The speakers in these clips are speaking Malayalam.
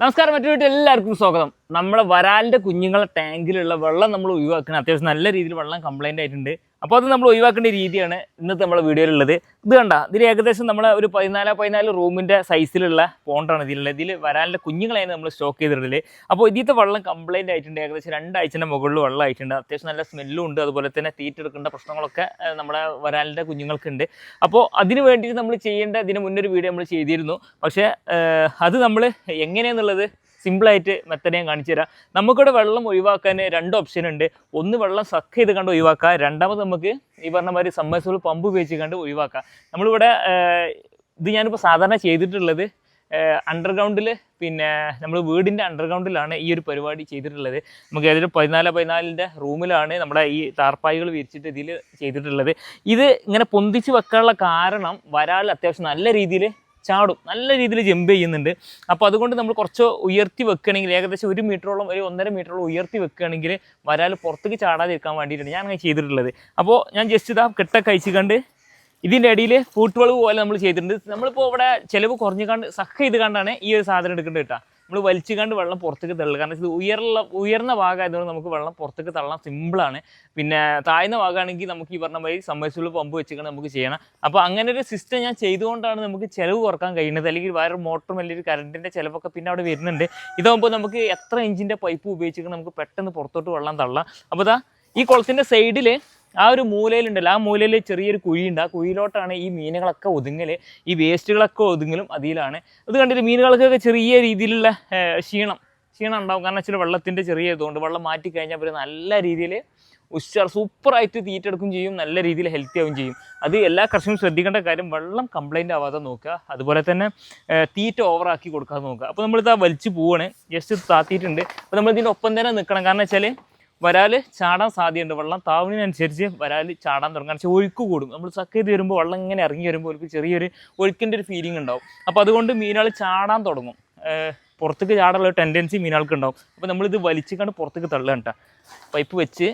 നമസ്കാരം മറ്റു വീട്ടിൽ എല്ലാവർക്കും സ്വാഗതം. നമ്മളെ വരാലിന്റെ കുഞ്ഞുങ്ങളെ ടാങ്കിലുള്ള വെള്ളം നമ്മൾ ഒഴിവാക്കണം അത്യാവശ്യം നല്ല രീതിയിൽ വെള്ളം കംപ്ലൈന്റ് ആയിട്ടുണ്ട്. അപ്പോൾ അത് നമ്മൾ ഒഴിവാക്കേണ്ട രീതിയാണ് ഇന്നത്തെ നമ്മുടെ വീഡിയോയിലുള്ളത്. ഇത് കണ്ട ഇതിൽ ഏകദേശം നമ്മൾ ഒരു പതിനാല് പതിനാല് റൂമിന്റെ സൈസിലുള്ള പോണ്ടാണ് ഇതിലുള്ളത്. ഇതിൽ വരാനുള്ള കുഞ്ഞുങ്ങളായിരുന്നു നമ്മൾ സ്റ്റോക്ക് ചെയ്തിട്ടുള്ളത്. അപ്പോൾ ഇതിലത്തെ വെള്ളം കംപ്ലൈന്റ് ആയിട്ടുണ്ട്. ഏകദേശം രണ്ടാഴ്ചന്റെ മുകളിൽ വെള്ളം ആയിട്ടുണ്ട്. അത്യാവശ്യം നല്ല സ്മെല്ലും ഉണ്ട്. അതുപോലെ തന്നെ തീറ്റെടുക്കേണ്ട പ്രശ്നങ്ങളൊക്കെ നമ്മുടെ വരാലിന്റെ കുഞ്ഞുങ്ങൾക്കുണ്ട്. അപ്പോൾ അതിന് വേണ്ടിയിട്ട് നമ്മൾ ചെയ്യേണ്ട ഇതിന് മുന്നൊരു വീഡിയോ നമ്മൾ ചെയ്തിരുന്നു. പക്ഷേ അത് നമ്മൾ എങ്ങനെയാണെന്നുള്ളത് സിമ്പിളായിട്ട് മെത്തഡ് ഞാൻ കാണിച്ചു തരാം. നമുക്കിവിടെ വെള്ളം ഒഴിവാക്കാൻ രണ്ട് ഓപ്ഷൻ ഉണ്ട്. ഒന്ന് വെള്ളം സക്ക് ചെയ്ത് കണ്ട് ഒഴിവാക്കുക. രണ്ടാമത് നമുക്ക് ഈ പറഞ്ഞ മാതിരി സമ്മർസിബിൾ പമ്പ് ഉപയോഗിച്ച് കണ്ട് ഒഴിവാക്കുക. നമ്മളിവിടെ ഇത് ഞാനിപ്പോൾ സാധാരണ ചെയ്തിട്ടുള്ളത് അണ്ടർഗ്രൗണ്ടിൽ പിന്നെ നമ്മൾ വീടിന്റെ അണ്ടർഗ്രൗണ്ടിലാണ് ഈ ഒരു പരിപാടി ചെയ്തിട്ടുള്ളത്. നമുക്ക് ഏതൊരു പതിനാല് പതിനാലിന്റെ റൂമിലാണ് നമ്മുടെ ഈ താർപ്പായികൾ വിരിച്ചിട്ട് ഇതിൽ ചെയ്തിട്ടുള്ളത്. ഇത് ഇങ്ങനെ പൊന്തിച്ച് വെക്കാനുള്ള കാരണം വരാൽ അത്യാവശ്യം നല്ല രീതിയിൽ ചാടും. നല്ല രീതിയിൽ ജമ്പ് ചെയ്യുന്നുണ്ട്. അപ്പോൾ അതുകൊണ്ട് നമ്മൾ കുറച്ച് ഉയർത്തി വെക്കുകയാണെങ്കിൽ ഏകദേശം ഒരു മീറ്ററോളം ഒരു ഒന്നര മീറ്ററോളം ഉയർത്തി വെക്കുകയാണെങ്കിൽ വരാൽ പുറത്തേക്ക് ചാടാതിരിക്കാൻ വേണ്ടിയിട്ടാണ് ഞാൻ അങ്ങനെ ചെയ്തിട്ടുള്ളത്. അപ്പോൾ ഞാൻ ജസ്റ്റ് ഇതാ കെട്ടൊക്കെ അയച്ചു കണ്ട് ഇതിന്റെ ഇടയിൽ ഫൂട്ട് വളവ് പോലെ നമ്മൾ ചെയ്തിട്ടുണ്ട്. നമ്മളിപ്പോൾ ഇവിടെ ചിലവ് കുറഞ്ഞു കണ്ട് സഖ ചെയ്ത് കണ്ടാണ് ഈ ഒരു സാധനം എടുക്കേണ്ടത് കേട്ടോ. നമ്മൾ വലിച്ചു കണ്ട് വെള്ളം പുറത്തേക്ക് തള്ളുക. കാരണം ഇത് ഉയർന്ന ഉയർന്ന ഭാഗമായതുകൊണ്ട് നമുക്ക് വെള്ളം പുറത്തേക്ക് തള്ളാൻ സിമ്പിളാണ് പിന്നെ താഴ്ന്ന ഭാഗമാണെങ്കിൽ നമുക്ക് ഈ പറഞ്ഞ മാതിരി സമ്മർസിബിൾ പമ്പ് വെച്ചിട്ട് നമുക്ക് ചെയ്യണം. അപ്പോൾ അങ്ങനെ ഒരു സിസ്റ്റം ഞാൻ ചെയ്തുകൊണ്ടാണ് നമുക്ക് ചിലവ് കുറയ്ക്കാൻ കഴിയുന്നത്. അല്ലെങ്കിൽ വേറെ മോട്ടറും അല്ലെങ്കിൽ കറണ്ടിന്റെ ചിലവൊക്കെ പിന്നെ അവിടെ വരുന്നുണ്ട്. ഇതാകുമ്പോൾ നമുക്ക് എത്ര ഇഞ്ചിന്റെ പൈപ്പ് ഉപയോഗിച്ചിട്ട് നമുക്ക് പെട്ടെന്ന് പുറത്തോട്ട് വെള്ളം തള്ളാം. അപ്പോൾ ഇതാ ഈ കുളത്തിന്റെ സൈഡിൽ ആ ഒരു മൂലയിലുണ്ടല്ലോ. ആ മൂലയിൽ ചെറിയൊരു കുഴിയുണ്ട്. ആ കുഴിയിലോട്ടാണ് ഈ മീനുകളൊക്കെ ഒതുങ്ങൽ ഈ വേസ്റ്റുകളൊക്കെ ഒതുങ്ങലും അതിലാണ്. അത് കണ്ടിട്ട് മീനുകൾക്കൊക്കെ ചെറിയ രീതിയിലുള്ള ക്ഷീണം. ക്ഷീണം ഉണ്ടാവും. കാരണം വെച്ചാൽ വെള്ളത്തിന്റെ ചെറിയ ഇതുകൊണ്ട് വെള്ളം മാറ്റി കഴിഞ്ഞാൽ അവർ നല്ല രീതിയിൽ ഉഷാർ സൂപ്പറായിട്ട് തീറ്റെടുക്കും ചെയ്യും. നല്ല രീതിയിൽ ഹെൽത്തി ആവും ചെയ്യും. അത് എല്ലാ കർഷകരും ശ്രദ്ധിക്കേണ്ട കാര്യം വെള്ളം കംപ്ലൈന്റ് ആവാതെ നോക്കുക. അതുപോലെ തന്നെ തീറ്റ ഓവറാക്കി കൊടുക്കാതെ നോക്കുക. അപ്പോൾ നമ്മളിത് ആ വലിച്ചു പോവുകയാണ് ജസ്റ്റ് താത്തിയിട്ടുണ്ട്. അപ്പോൾ നമ്മൾ ഇതിന്റെ ഒപ്പം തന്നെ നിൽക്കണം കാരണം വെച്ചാൽ വരാൽ ചാടാൻ സാധ്യതയുണ്ട്. വെള്ളം താവുന്നതിനനുസരിച്ച് വരാൽ ചാടാൻ തുടങ്ങും. കാരണം ഒഴുക്ക് കൂടും. നമ്മൾ സക്ക് ചെയ്ത് വരുമ്പോൾ വെള്ളം ഇങ്ങനെ ഇറങ്ങി വരുമ്പോൾ അവർക്ക് ചെറിയൊരു ഒഴുക്കിന്റെ ഒരു ഫീലിംഗ് ഉണ്ടാവും. അപ്പോൾ അതുകൊണ്ട് മീനുകൾ ചാടാൻ തുടങ്ങും. പുറത്തേക്ക് ചാടാനുള്ള ടെൻഡൻസി മീനുകൾക്ക് ഉണ്ടാവും. അപ്പോൾ നമ്മളിത് വലിച്ചിക്കാണ്ട് പുറത്തേക്ക് തള്ളുക കേട്ടോ പൈപ്പ് വെച്ച്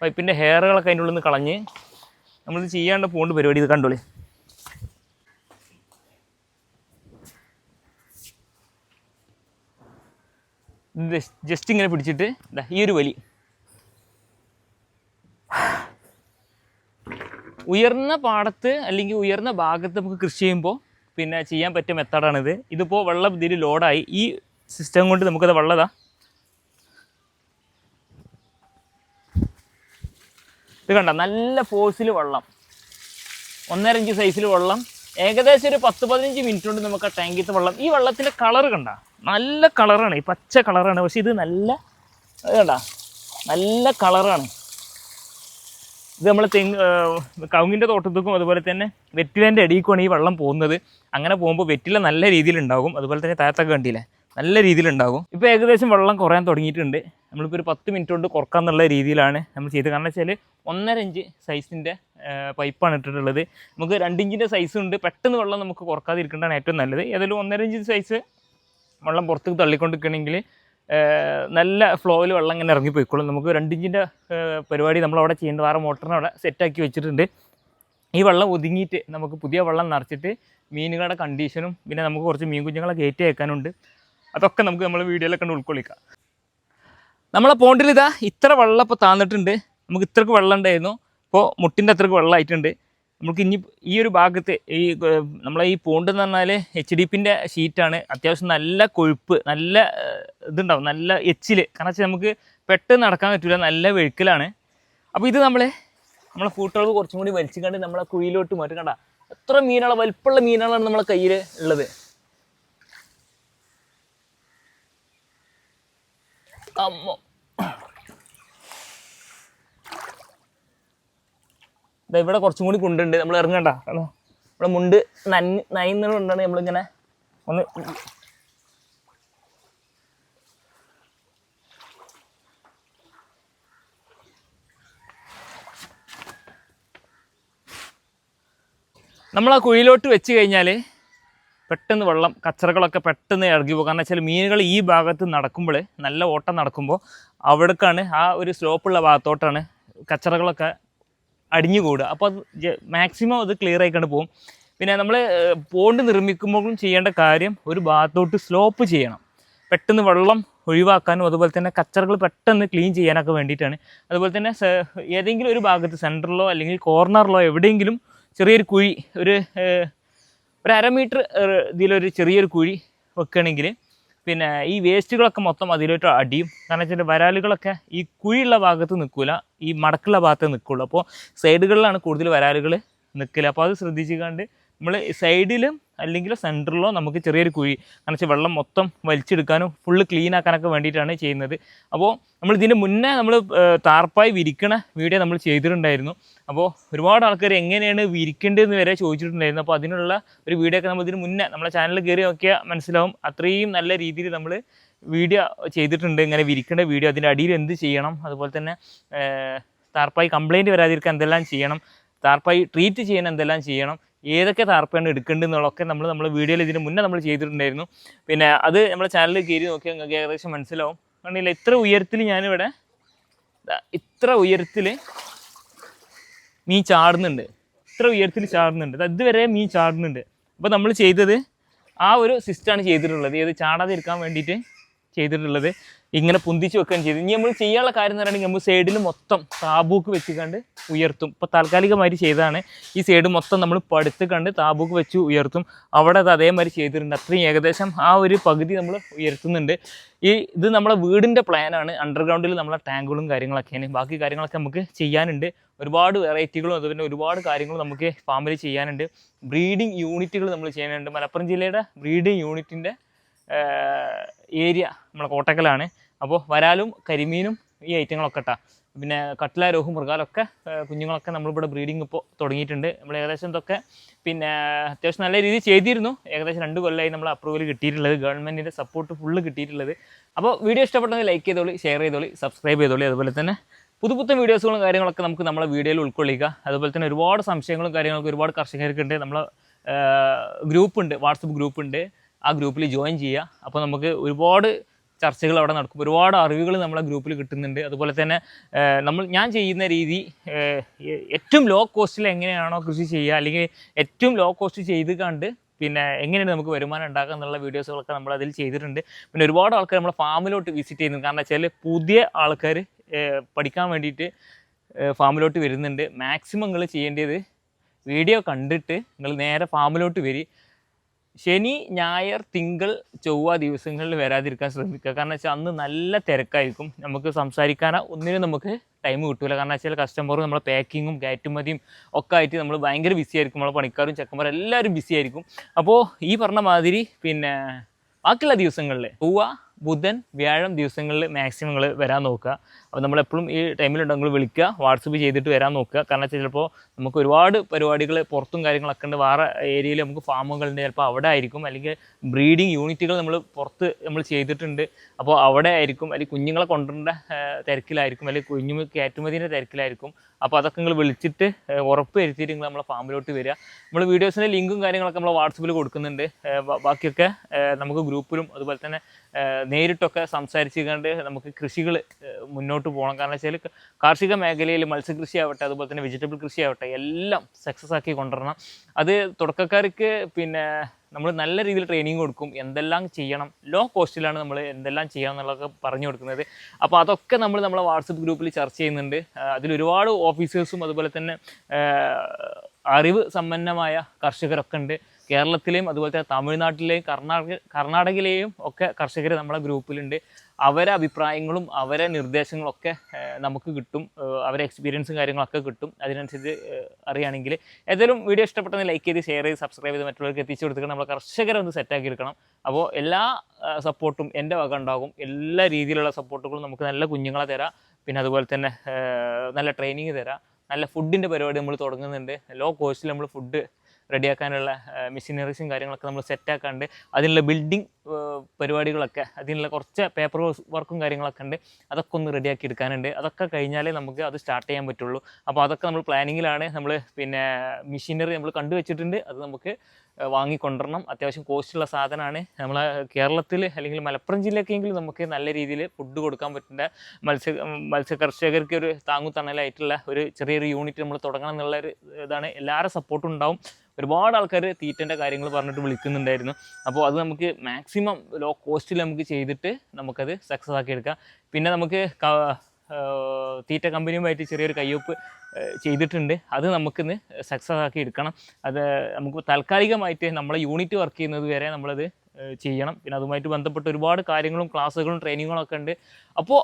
പൈപ്പിന്റെ ഹെയറുകളൊക്കെ അതിന്റെ ഉള്ളിൽ നിന്ന് കളഞ്ഞ് നമ്മളിത് ചെയ്യാണ്ട് പോകേണ്ട പരിപാടി ഇത് കണ്ടോളി. ജസ്റ്റ് ഇങ്ങനെ പിടിച്ചിട്ട് ഈ ഒരു വലി. ഉയർന്ന പാടത്ത് അല്ലെങ്കിൽ ഉയർന്ന ഭാഗത്ത് നമുക്ക് കൃഷി ചെയ്യുമ്പോൾ പിന്നെ ചെയ്യാൻ പറ്റിയ മെത്തേഡാണിത്. ഇതിപ്പോൾ വെള്ളം ഇതിൽ ലോഡായി ഈ സിസ്റ്റം കൊണ്ട് നമുക്കത് വെള്ളതാ ഇത്. കണ്ട? നല്ല ഫോഴ്സിൽ വെള്ളം. ഒന്നര ഇഞ്ച് സൈസിൽ വെള്ളം. ഏകദേശം ഒരു പത്ത് പതിനഞ്ച് മിനിറ്റ് കൊണ്ട് നമുക്ക് ആ ടാങ്കിത്തെ വെള്ളം ഈ വെള്ളത്തിന്റെ കളർ കണ്ട? നല്ല കളറാണ് ഈ പച്ച കളറാണ് പക്ഷെ ഇത് നല്ല കണ്ട? നല്ല കളറാണ് ഇത് നമ്മൾ തെങ്ങ് കവുങ്ങിന്റെ തോട്ടത്തേക്കും അതുപോലെ തന്നെ വെറ്റിലേന്റെ അടിയിലേക്കുമാണ് ഈ വെള്ളം പോകുന്നത്. അങ്ങനെ പോകുമ്പോൾ വെറ്റില നല്ല രീതിയിലുണ്ടാകും അതുപോലെ തന്നെ താഴത്തൊക്കെ കണ്ടില്ലേ? നല്ല രീതിയിലുണ്ടാകും ഇപ്പോൾ ഏകദേശം വെള്ളം കുറയാൻ തുടങ്ങിയിട്ടുണ്ട്. നമ്മളിപ്പോൾ ഒരു പത്ത് മിനിറ്റ് കൊണ്ട് കുറക്കാന്നുള്ള രീതിയിലാണ് നമ്മൾ ചെയ്തത്. കാരണം വെച്ചാൽ ഒന്നര ഇഞ്ച് സൈസിന്റെ പൈപ്പാണ് ഇട്ടിട്ടുള്ളത്. നമുക്ക് രണ്ട് ഇഞ്ചിന്റെ സൈസ് ഉണ്ട്. പെട്ടെന്ന് വെള്ളം നമുക്ക് കുറക്കാതിരിക്കേണ്ടതാണ് ഏറ്റവും നല്ലത്. ഏതായാലും ഒന്നര ഇഞ്ച് സൈസ് വെള്ളം പുറത്തേക്ക് തള്ളിക്കൊണ്ടിരിക്കണമെങ്കിൽ നല്ല ഫ്ലോയിൽ വെള്ളം ഇങ്ങനെ ഇറങ്ങിപ്പോയിക്കോളും നമുക്ക് രണ്ട് ഇഞ്ചിന്റെ നമ്മൾ അവിടെ ചെയ്യേണ്ട. വേറെ മോട്ടറിനെ അവിടെ സെറ്റാക്കി വെച്ചിട്ടുണ്ട്. ഈ വെള്ളം ഒതുങ്ങിയിട്ട് നമുക്ക് പുതിയ വെള്ളം നിറച്ചിട്ട് മീനുകളുടെ കണ്ടീഷനും പിന്നെ നമുക്ക് കുറച്ച് മീൻ കുഞ്ഞുങ്ങളെ കയറ്റി അയക്കാനുണ്ട് അതൊക്കെ നമുക്ക് നമ്മൾ വീഡിയോയിലൊക്കെ കണ്ട് ഉൾക്കൊള്ളിക്കാം. നമ്മളെ പോണ്ടിൽ ഇതാ ഇത്ര വെള്ളം ഇപ്പോൾ താന്നിട്ടുണ്ട്. നമുക്ക് ഇത്രക്ക് വെള്ളം ഉണ്ടായിരുന്നു. ഇപ്പോൾ മുട്ടിന്റെ അത്രയ്ക്ക് വെള്ളമായിട്ടുണ്ട്. നമുക്ക് ഇനി ഈ ഒരു ഭാഗത്ത് ഈ നമ്മളെ ഈ പോണ്ട് എന്ന് പറഞ്ഞാൽ എച്ച് ഡി പിന്റെ ഷീറ്റാണ് അത്യാവശ്യം നല്ല കൊഴുപ്പ് നല്ല ഇതുണ്ടാവും. നല്ല എച്ചിൽ കാരണം വെച്ചാൽ നമുക്ക് പെട്ടെന്ന് നടക്കാൻ പറ്റില്ല നല്ല വെഴുക്കലാണ്. അപ്പോൾ ഇത് നമ്മൾ നമ്മളെ ഫൂട്ടുകൾ കുറച്ചും കൂടി വലിച്ചു കണ്ട് നമ്മളെ കുഴിയിലോട്ട് മാറ്റി. കണ്ട? എത്ര മീനാണ് വലിപ്പമുള്ള മീനുകളാണ് നമ്മളെ കയ്യിൽ ഉള്ളത്. അമ്മോ. ഇവിടെ കുറച്ചും കൂടി കുണ്ടുണ്ട് നമ്മൾ ഇറങ്ങണ്ട? ഇവിടെ മുണ്ട് നന്നി നയുന്നത് കൊണ്ടാണ് നമ്മളിങ്ങനെ ഒന്ന് നമ്മൾ ആ കുഴിയിലോട്ട് വെച്ച് കഴിഞ്ഞാൽ പെട്ടെന്ന് വെള്ളം കച്ചറകളൊക്കെ പെട്ടെന്ന് ഇറങ്ങി പോകും കാരണം വെച്ചാൽ മീനുകൾ ഈ ഭാഗത്ത് നടക്കുമ്പോൾ നല്ല ഓട്ടം നടക്കുമ്പോൾ അവിടേക്കാണ് ആ ഒരു സ്ലോപ്പുള്ള ഭാഗത്തോട്ടാണ് കച്ചറകളൊക്കെ അടിഞ്ഞു കൂടുക അപ്പോൾ അത് മാക്സിമം അത് ക്ലിയർ ആയിക്കൊണ്ട് പോകും. പിന്നെ നമ്മൾ പോണ്ട് നിർമ്മിക്കുമ്പോഴും ചെയ്യേണ്ട കാര്യം ഒരു ഭാഗത്തോട്ട് സ്ലോപ്പ് ചെയ്യണം. പെട്ടെന്ന് വെള്ളം ഒഴിവാക്കാനും അതുപോലെ തന്നെ കച്ചറകൾ പെട്ടെന്ന് ക്ലീൻ ചെയ്യാനൊക്കെ വേണ്ടിയിട്ടാണ്. അതുപോലെ തന്നെ ഏതെങ്കിലും ഒരു ഭാഗത്ത് സെന്ററിലോ അല്ലെങ്കിൽ കോർണറിലോ എവിടെയെങ്കിലും ചെറിയൊരു കുഴി ഒരു ഒരു അര മീറ്റർ ഇതിലൊരു ചെറിയൊരു കുഴി വെക്കുകയാണെങ്കിൽ പിന്നെ ഈ വേസ്റ്റുകളൊക്കെ മൊത്തം അതിലോട്ട് അടിയും. കാരണം വെച്ചാൽ വരാലുകളൊക്കെ ഈ കുഴിയുള്ള ഭാഗത്ത് നിൽക്കില്ല ഈ മടക്കുള്ള ഭാഗത്ത് നിൽക്കുള്ളൂ. അപ്പോൾ സൈഡുകളിലാണ് കൂടുതൽ വരാലുകൾ നിൽക്കില്ല അപ്പോൾ അത് ശ്രദ്ധിച്ചുകൊണ്ട് നമ്മൾ സൈഡിലും അല്ലെങ്കിൽ സെന്ററിലോ നമുക്ക് ചെറിയൊരു കുഴി കാരണം വെച്ചാൽ വെള്ളം മൊത്തം വലിച്ചെടുക്കാനും ഫുള്ള് ക്ലീൻ ആക്കാനൊക്കെ വേണ്ടിയിട്ടാണ് ചെയ്യുന്നത്. അപ്പോൾ നമ്മൾ ഇതിന് മുന്നേ നമ്മൾ താർപ്പായി വിരിക്കണ വീഡിയോ നമ്മൾ ചെയ്തിട്ടുണ്ടായിരുന്നു. അപ്പോൾ ഒരുപാട് ആൾക്കാർ എങ്ങനെയാണ് വിരിക്കേണ്ടതെന്ന് വരെ ചോദിച്ചിട്ടുണ്ടായിരുന്നു. അപ്പോൾ അതിനുള്ള ഒരു വീഡിയോ ഒക്കെ നമ്മൾ ഇതിന് മുന്നേ നമ്മളെ ചാനൽ കയറി നോക്കിയാൽ മനസ്സിലാവും. അത്രയും നല്ല രീതിയിൽ നമ്മൾ വീഡിയോ ചെയ്തിട്ടുണ്ട്. ഇങ്ങനെ വിരിക്കേണ്ട വീഡിയോ അതിന്റെ അടിയിൽ എന്ത് ചെയ്യണം അതുപോലെ തന്നെ താർപ്പായി കംപ്ലയിന്റ് വരാതിരിക്കാൻ എന്തെല്ലാം ചെയ്യണം താർപ്പായി ട്രീറ്റ് ചെയ്യാൻ എന്തെല്ലാം ചെയ്യണം ഏതൊക്കെ താർപ്പാണ് എടുക്കേണ്ടതെന്നുള്ളതൊക്കെ നമ്മൾ നമ്മൾ വീഡിയോയിൽ ഇതിന് മുന്നേ നമ്മൾ ചെയ്തിട്ടുണ്ടായിരുന്നു. പിന്നെ അത് നമ്മുടെ ചാനലിൽ കയറി നോക്കിയാൽ നിങ്ങൾക്ക് ഏകദേശം മനസ്സിലാവും. കണ്ടില്ല? ഇത്ര ഉയരത്തിൽ ഞാനിവിടെ ഇത്ര ഉയരത്തിൽ മീൻ ചാടുന്നുണ്ട്. ഇത്ര ഉയരത്തിൽ ചാടുന്നുണ്ട്. ഇതുവരെ മീൻ ചാടുന്നുണ്ട്. അപ്പോൾ നമ്മൾ ചെയ്തത് ആ ഒരു സിസ്റ്റമാണ് ചെയ്തിട്ടുള്ളത്. ഏത് ചാടാതിരിക്കാൻ വേണ്ടിയിട്ട് ചെയ്തിട്ടുള്ളത്. ഇങ്ങനെ പൊന്തിച്ച് വെക്കുകയും ചെയ്തു ഇനി നമ്മൾ ചെയ്യാനുള്ള കാര്യം എന്ന് പറയുകയാണെങ്കിൽ നമ്മൾ സൈഡിൽ മൊത്തം താബൂക്ക് വെച്ചുകൊണ്ട് ഉയർത്തും. ഇപ്പോൾ താൽക്കാലികമായിട്ട് ചെയ്തതാണ്. ഈ സൈഡ് മൊത്തം നമ്മൾ പടുത്ത് കണ്ട് താബൂക്ക് വെച്ച് ഉയർത്തും. അവിടെ അത് അതേമാതിരി ചെയ്തിട്ടുണ്ട്. അത്രയും ഏകദേശം ആ ഒരു പകുതി നമ്മൾ ഉയർത്തുന്നുണ്ട്. ഈ ഇത് നമ്മളെ വീടിന്റെ പ്ലാനാണ് അണ്ടർഗ്രൗണ്ടിൽ നമ്മളെ ടാങ്കുകളും കാര്യങ്ങളൊക്കെയാണ് ബാക്കി കാര്യങ്ങളൊക്കെ നമുക്ക് ചെയ്യാനുണ്ട്. ഒരുപാട് വെറൈറ്റികളും അതുപോലെ ഒരുപാട് കാര്യങ്ങളും നമുക്ക് ഫാമിൽ ചെയ്യാനുണ്ട്. ബ്രീഡിംഗ് യൂണിറ്റുകൾ നമ്മൾ ചെയ്യാനുണ്ട് മലപ്പുറം ജില്ലയുടെ ബ്രീഡിംഗ് യൂണിറ്റിന്റെ ഏരിയ നമ്മളെ കോട്ടക്കലാണ്. അപ്പോൾ വരാലും കരിമീനും ഈ ഐറ്റങ്ങളൊക്കെ ഇട്ടാ പിന്നെ കട്ട്ല രോഹു മൃഗാലൊക്കെ കുഞ്ഞുങ്ങളൊക്കെ നമ്മളിവിടെ ബ്രീഡിംഗ് ഇപ്പോൾ തുടങ്ങിയിട്ടുണ്ട്. നമ്മൾ ഏകദേശം ഇതൊക്കെ പിന്നെ അത്യാവശ്യം നല്ല രീതിയിൽ ചെയ്തിരുന്നു. ഏകദേശം രണ്ട് കൊല്ലമായി നമ്മൾ അപ്രൂവൽ കിട്ടിയിട്ടുള്ളത്. ഗവൺമെന്റിന്റെ സപ്പോർട്ട് ഫുള്ള് കിട്ടിയിട്ടുള്ളത്. അപ്പോൾ വീഡിയോ ഇഷ്ടപ്പെട്ടെങ്കിൽ ലൈക്ക് ചെയ്തോളി ഷെയർ ചെയ്തോളി സബ്സ്ക്രൈബ് ചെയ്തോളി. അതുപോലെ തന്നെ പുതു പുത്തൻ വീഡിയോസുകളും കാര്യങ്ങളൊക്കെ നമുക്ക് നമ്മളെ വീഡിയോയിൽ ഉൾക്കൊള്ളിക്കുക അതുപോലെ തന്നെ ഒരുപാട് സംശയങ്ങളും കാര്യങ്ങളൊക്കെ ഒരുപാട് കർഷകർക്കുണ്ട്. നമ്മളെ ഗ്രൂപ്പുണ്ട് വാട്സപ്പ് ഗ്രൂപ്പ് ഉണ്ട്. ആ ഗ്രൂപ്പിൽ ജോയിൻ ചെയ്യുക. അപ്പോൾ നമുക്ക് ഒരുപാട് ചർച്ചകൾ അവിടെ നടക്കും. ഒരുപാട് അറിവുകൾ നമ്മളെ ഗ്രൂപ്പിൽ കിട്ടുന്നുണ്ട്. അതുപോലെ തന്നെ നമ്മൾ ഞാൻ ചെയ്യുന്ന രീതി ഏറ്റവും ലോ കോസ്റ്റിൽ എങ്ങനെയാണോ കൃഷി ചെയ്യുക അല്ലെങ്കിൽ ഏറ്റവും ലോ കോസ്റ്റ് ചെയ്ത് കണ്ട് പിന്നെ എങ്ങനെയാണ് നമുക്ക് വരുമാനം ഉണ്ടാക്കുക എന്നുള്ള വീഡിയോസുകളൊക്കെ നമ്മൾ അതിൽ ചെയ്തിട്ടുണ്ട്. പിന്നെ ഒരുപാട് ആൾക്കാർ നമ്മളെ ഫാമിലോട്ട് വിസിറ്റ് ചെയ്യുന്നുണ്ട് കാരണം വെച്ചാൽ പുതിയ ആൾക്കാർ പഠിക്കാൻ വേണ്ടിയിട്ട് ഫാമിലോട്ട് വരുന്നുണ്ട്. മാക്സിമം നിങ്ങൾ ചെയ്യേണ്ടത് വീഡിയോ കണ്ടിട്ട് നിങ്ങൾ നേരെ ഫാമിലോട്ട് വരി. ശനി ഞായർ തിങ്കൾ ചൊവ്വ ദിവസങ്ങളിൽ വരാതിരിക്കാൻ ശ്രമിക്കുക. കാരണം വെച്ചാൽ അന്ന് നല്ല തിരക്കായിരിക്കും. നമുക്ക് സംസാരിക്കാനോ ഒന്നിനും നമുക്ക് ടൈം കിട്ടില്ല കാരണം വെച്ചാൽ കസ്റ്റമറും നമ്മളെ പാക്കിങ്ങും കയറ്റുമതിയും ഒക്കെ ആയിട്ട് നമ്മൾ ഭയങ്കര ബിസി ആയിരിക്കും. നമ്മളെ പണിക്കാരും ചെക്കന്മാരും എല്ലാവരും ബിസി ആയിരിക്കും. അപ്പോൾ ഈ പറഞ്ഞ മാതിരി പിന്നെ ബാക്കിയുള്ള ദിവസങ്ങളിൽ ചൊവ്വ ബുധൻ വ്യാഴം ദിവസങ്ങളിൽ മാക്സിമം നിങ്ങൾ വരാൻ നോക്കുക. അപ്പോൾ നമ്മളെപ്പോഴും ഈ ടൈമിലുണ്ടെങ്കിൽ വിളിക്കുക വാട്സപ്പ് ചെയ്തിട്ട് വരാൻ നോക്കുക. കാരണം വെച്ചാൽ ചിലപ്പോൾ നമുക്ക് ഒരുപാട് പരിപാടികൾ പുറത്തും കാര്യങ്ങളൊക്കെ ഉണ്ട്. വേറെ ഏരിയയിൽ നമുക്ക് ഫാമുകളുണ്ട് ചിലപ്പോൾ അവിടെ ആയിരിക്കും. അല്ലെങ്കിൽ ബ്രീഡിങ് യൂണിറ്റുകൾ നമ്മൾ പുറത്ത് നമ്മൾ ചെയ്തിട്ടുണ്ട്. അപ്പോൾ അവിടെ ആയിരിക്കും. അല്ലെങ്കിൽ കുഞ്ഞുങ്ങളെ കൊണ്ടുവരേണ്ട തിരക്കിലായിരിക്കും. അല്ലെങ്കിൽ കുഞ്ഞു കയറ്റുമതിന്റെ തിരക്കിലായിരിക്കും. അപ്പോൾ അതൊക്കെ നിങ്ങൾ വിളിച്ചിട്ട് ഉറപ്പ് വരുത്തിയിട്ട് നിങ്ങൾ നമ്മളെ ഫാമിലോട്ട് വരിക. നമ്മൾ വീഡിയോസിന്റെ ലിങ്കും കാര്യങ്ങളൊക്കെ നമ്മൾ വാട്സപ്പിൽ കൊടുക്കുന്നുണ്ട്. ബാക്കിയൊക്കെ നമുക്ക് ഗ്രൂപ്പിലും അതുപോലെ തന്നെ നേരിട്ടൊക്കെ സംസാരിച്ച് കണ്ട് നമുക്ക് കൃഷികൾ മുന്നോട്ട് പോകണം. കാരണം വെച്ചാൽ കാർഷിക മേഖലയിൽ മത്സ്യകൃഷി ആവട്ടെ അതുപോലെ തന്നെ വെജിറ്റബിൾ കൃഷി ആവട്ടെ എല്ലാം സക്സസ് ആക്കി കൊണ്ടുവരണം. അത് തുടക്കക്കാർക്ക് പിന്നെ നമ്മൾ നല്ല രീതിയിൽ ട്രെയിനിങ് കൊടുക്കും. എന്തെല്ലാം ചെയ്യണം ലോ കോസ്റ്റിലാണ് നമ്മൾ എന്തെല്ലാം ചെയ്യണം എന്നുള്ളതൊക്കെ പറഞ്ഞു കൊടുക്കുന്നത്. അപ്പോൾ അതൊക്കെ നമ്മൾ നമ്മളെ വാട്സപ്പ് ഗ്രൂപ്പിൽ ചർച്ച ചെയ്യുന്നുണ്ട്. അതിലൊരുപാട് ഓഫീസേഴ്സും അതുപോലെ തന്നെ അറിവ് സമ്പന്നമായ കർഷകരൊക്കെ ഉണ്ട്. കേരളത്തിലെയും അതുപോലെ തന്നെ തമിഴ്നാട്ടിലെയും കർണാടക കർണാടകയിലെയും ഒക്കെ കർഷകർ നമ്മുടെ ഗ്രൂപ്പിലുണ്ട്. അവരെ അഭിപ്രായങ്ങളും അവരെ നിർദ്ദേശങ്ങളൊക്കെ നമുക്ക് കിട്ടും. അവരെ എക്സ്പീരിയൻസും കാര്യങ്ങളൊക്കെ കിട്ടും. അതിനനുസരിച്ച് അറിയുകയാണെങ്കിൽ ഏതായാലും വീഡിയോ ഇഷ്ടപ്പെട്ടെന്ന് ലൈക്ക് ചെയ്ത് ഷെയർ ചെയ്ത് സബ്സ്ക്രൈബ് ചെയ്ത് മറ്റുള്ളവർക്ക് എത്തിച്ചു കൊടുത്തിട്ട് നമ്മൾ കർഷകരെ ഒന്ന് സെറ്റാക്കി എടുക്കണം. അപ്പോൾ എല്ലാ സപ്പോർട്ടും എന്റെ വക ഉണ്ടാകും. എല്ലാ രീതിയിലുള്ള സപ്പോർട്ടുകളും നമുക്ക് നല്ല കുഞ്ഞുങ്ങളെ തരാം. പിന്നെ അതുപോലെ തന്നെ നല്ല ട്രെയിനിങ് തരാം. നല്ല ഫുഡിന്റെ പരിപാടി നമ്മൾ തുടങ്ങുന്നുണ്ട്. ലോ കോസ്റ്റിൽ നമ്മൾ ഫുഡ് റെഡിയാക്കാനുള്ള മെഷീനറീസും കാര്യങ്ങളൊക്കെ നമ്മൾ സെറ്റാക്കാണ്ട് അതിനുള്ള ബിൽഡിംഗ് പരിപാടികളൊക്കെ അതിനുള്ള കുറച്ച് പേപ്പർ വർക്കും കാര്യങ്ങളൊക്കെ ഉണ്ട്. അതൊക്കെ ഒന്ന് റെഡിയാക്കി എടുക്കാനുണ്ട്. അതൊക്കെ കഴിഞ്ഞാലേ നമുക്ക് അത് സ്റ്റാർട്ട് ചെയ്യാൻ പറ്റുള്ളൂ. അപ്പോൾ അതൊക്കെ നമ്മൾ പ്ലാനിങ്ങിലാണ് നമ്മൾ പിന്നെ മെഷീനറി നമ്മൾ കണ്ടുവച്ചിട്ടുണ്ട് അത് നമുക്ക് വാങ്ങിക്കൊണ്ടുവരണം അത്യാവശ്യം കോസ്റ്റുള്ള സാധനമാണ്. നമ്മൾ കേരളത്തിൽ അല്ലെങ്കിൽ മലപ്പുറം ജില്ലക്കെങ്കിലും നമുക്ക് നല്ല രീതിയിൽ ഫുഡ് കൊടുക്കാൻ പറ്റുന്ന മത്സ്യ മത്സ്യ കർഷകർക്ക് ഒരു താങ്ങു തണലായിട്ടുള്ള ഒരു ചെറിയൊരു യൂണിറ്റ് നമ്മൾ തുടങ്ങണം എന്നുള്ള ഒരു ഇതാണ്. എല്ലാവരുടെ സപ്പോർട്ടും ഉണ്ടാവും. ഒരുപാട് ആൾക്കാർ തീറ്റന്റെ കാര്യങ്ങൾ പറഞ്ഞിട്ട് വിളിക്കുന്നുണ്ടായിരുന്നു. അപ്പോൾ അത് നമുക്ക് മാക്സിമം ലോ കോസ്റ്റിൽ നമുക്ക് ചെയ്തിട്ട് നമുക്കത് സക്സസ് ആക്കി എടുക്കാം. പിന്നെ നമുക്ക് തീറ്റ കമ്പനിയുമായിട്ട് ചെറിയൊരു കയ്യൊപ്പ് ചെയ്തിട്ടുണ്ട്. അത് നമുക്കിന്ന് സക്സസ് ആക്കി എടുക്കണം. അത് നമുക്ക് താൽക്കാലികമായിട്ട് നമ്മളെ യൂണിറ്റ് വർക്ക് ചെയ്യുന്നത് വരെ നമ്മളത് ചെയ്യണം. പിന്നെ അതുമായിട്ട് ബന്ധപ്പെട്ട് ഒരുപാട് കാര്യങ്ങളും ക്ലാസ്സുകളും ട്രെയിനിങ്ങുകളും ഒക്കെ ഉണ്ട്. അപ്പോൾ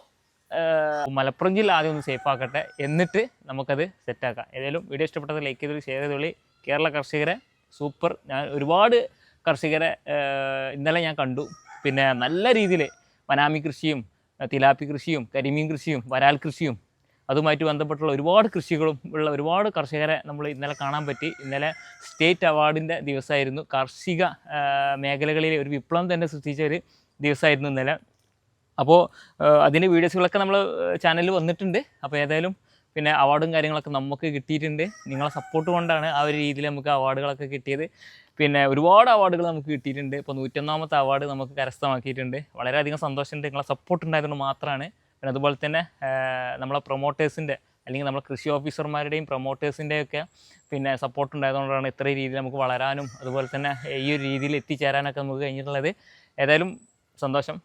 മലപ്പുറം ജില്ല ആദ്യം ഒന്ന് സേഫ് ആക്കട്ടെ. എന്നിട്ട് നമുക്കത് സെറ്റാക്കാം ഏതായാലും വീഡിയോ ഇഷ്ടപ്പെട്ടത് ലൈക്ക് ചെയ്ത് ഷെയർ ചെയ്തോളി. കേരള കർഷകരെ സൂപ്പർ ഞാൻ ഒരുപാട് കർഷകരെ ഇന്നലെ ഞാൻ കണ്ടു. പിന്നെ നല്ല രീതിയിൽ വനാമി കൃഷിയും തിലാപ്പി കൃഷിയും കരിമീൻ കൃഷിയും വരാൽ കൃഷിയും അതുമായിട്ട് ബന്ധപ്പെട്ടുള്ള ഒരുപാട് കൃഷികളും ഉള്ള ഒരുപാട് കർഷകരെ നമ്മൾ ഇന്നലെ കാണാൻ പറ്റി. ഇന്നലെ സ്റ്റേറ്റ് അവാർഡിന്റെ ദിവസമായിരുന്നു. കാർഷിക മേഖലകളിലെ ഒരു വിപ്ലവം തന്നെ സൃഷ്ടിച്ച ഒരു ദിവസമായിരുന്നു ഇന്നലെ. അപ്പോൾ അതിന്റെ വീഡിയോസുകളൊക്കെ നമ്മൾ ചാനലിൽ വന്നിട്ടുണ്ട്. അപ്പോൾ ഏതായാലും പിന്നെ അവാർഡും കാര്യങ്ങളൊക്കെ നമുക്ക് കിട്ടിയിട്ടുണ്ട്. നിങ്ങളെ സപ്പോർട്ട് കൊണ്ടാണ് ആ ഒരു രീതിയിൽ നമുക്ക് അവാർഡുകളൊക്കെ കിട്ടിയത്. പിന്നെ ഒരുപാട് അവാർഡുകൾ നമുക്ക് കിട്ടിയിട്ടുണ്ട്. ഇപ്പോൾ നൂറ്റൊന്നാമത്തെ അവാർഡ് നമുക്ക് കരസ്ഥമാക്കിയിട്ടുണ്ട്. വളരെയധികം സന്തോഷമുണ്ട്. നിങ്ങളെ സപ്പോർട്ട് ഉണ്ടായതുകൊണ്ട് മാത്രമാണ്. പിന്നെ അതുപോലെ തന്നെ നമ്മളെ പ്രൊമോട്ടേഴ്സിന്റെ അല്ലെങ്കിൽ നമ്മളെ കൃഷി ഓഫീസർമാരുടെയും പ്രൊമോട്ടേഴ്സിന്റെയൊക്കെ പിന്നെ സപ്പോർട്ട് ഉണ്ടായതുകൊണ്ടാണ് ഇത്ര രീതിയിൽ നമുക്ക് വളരാനും അതുപോലെ തന്നെ ഈ ഒരു രീതിയിൽ എത്തിച്ചേരാനൊക്കെ നമുക്ക് കഴിഞ്ഞിട്ടുള്ളത്. ഏതായാലും സന്തോഷം.